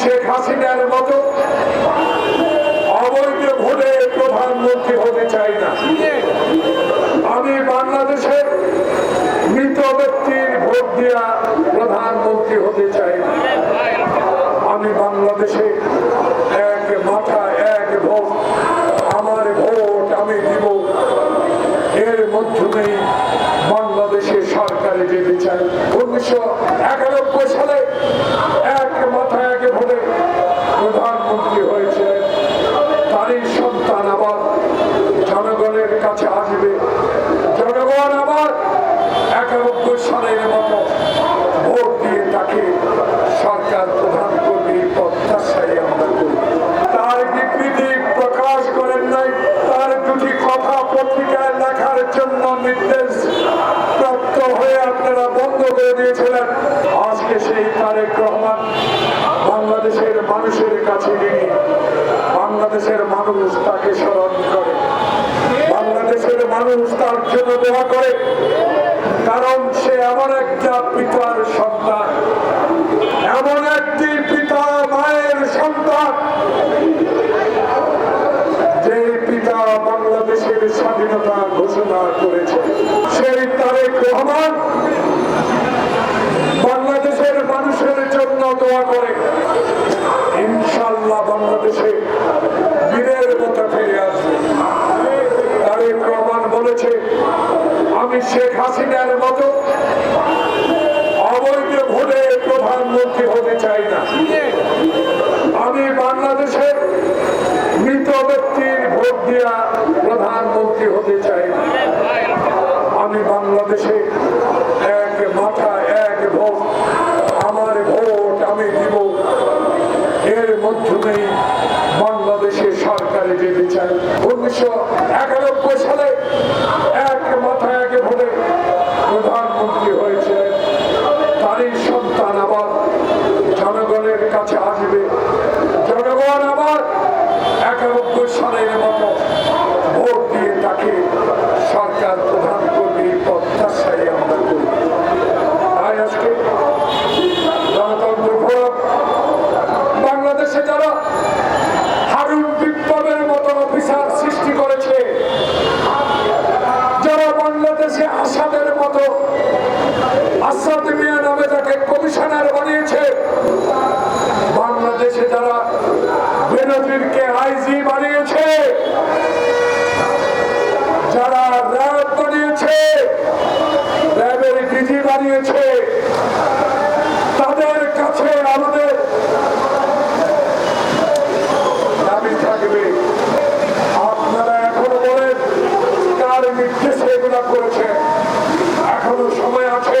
শেখ হাসিনার মতো অবৈধ ভোটে প্রধানমন্ত্রী হতে চাই না। আমি বাংলাদেশের মৃত ব্যক্তির ভোট দিয়া প্রধানমন্ত্রী হতে চাই না। আমি বাংলাদেশে এক মাথা এক ভোট, আমার ভোট আমি দিব। এর মাধ্যমেই বাংলাদেশের সরকারে যেতে চাই উনিশশো একানব্বই সালে এক সালের মতো ভোট দিয়ে তাকে সরকার প্রধান করবে এই প্রত্যাশাই আমরা করি। তার বিবৃতি প্রকাশ করেন নাই, তার দুটি কথা পত্রিকায় লেখার জন্য নির্দেশ প্রাপ্ত হয়ে আপনারা বন্ধ করে দিয়েছিলেন। আজকে সেই তারেক রহমান বাংলাদেশের মানুষের কাছে গিয়ে বাংলাদেশের মানুষ তাকে স্মরণ করে। বাংলাদেশের মানুষ তার জন্য দোয়া করে। কারণ সে এমন একটা পিতার সন্তান। এমন একটি পিতা মায়ের সন্তান। যে পিতা বাংলাদেশের স্বাধীনতা ঘোষণা করেছে, সেই তারেক রহমান বাংলাদেশের মানুষের জন্য দোয়া করে ইনশাল্লাহ বাংলাদেশে বীরের মতো ফিরে আসবে। তারেক রহমান বলেছে, আমি শেখ হাসিনার মতো অবৈধ ভোটে প্রধানমন্ত্রী হতে চাই না আমি বাংলাদেশের মৃত ব্যক্তির ভোট দিয়া প্রধানমন্ত্রী হতে চাই। আমি বাংলাদেশে এক মাথা এক ভোট, আমার ভোট আমি দিব। এর মাধ্যমেই বাংলাদেশে সরকারে যেতে চাই। উনিশশো একানব্বই সালে এক মাথায় এক ভোটে প্রধানমন্ত্রী হয়েছিলেন তারই সন্তান আবার জনগণের কাছে আসবে জনগণ আবার একানব্বই সালের মতো ভোট দিয়ে তাকে সরকার প্রধান করবে এই প্রত্যাশাই আমরা করি তাই আজকে গণতন্ত্র ফোরাম বাংলাদেশে যারা হারুন বিপ্লবের মতো অফিসার সৃষ্টি করেছে যারা বাংলাদেশে আসাদের মতো আসাদ মিয়া নামে তাকে কমিশনার বানিয়েছে বাংলাদেশে যারা বেনজিরকে আইজি বানিয়েছে যারা র্যাব বানিয়েছে র্যাবের ডিজি বানিয়েছে তাদের কাছে আমাদের দাবি থাকবে আপনারা এখনও বলেন কার নির্দেশে এগুলা করেছে এখনও সময় আছে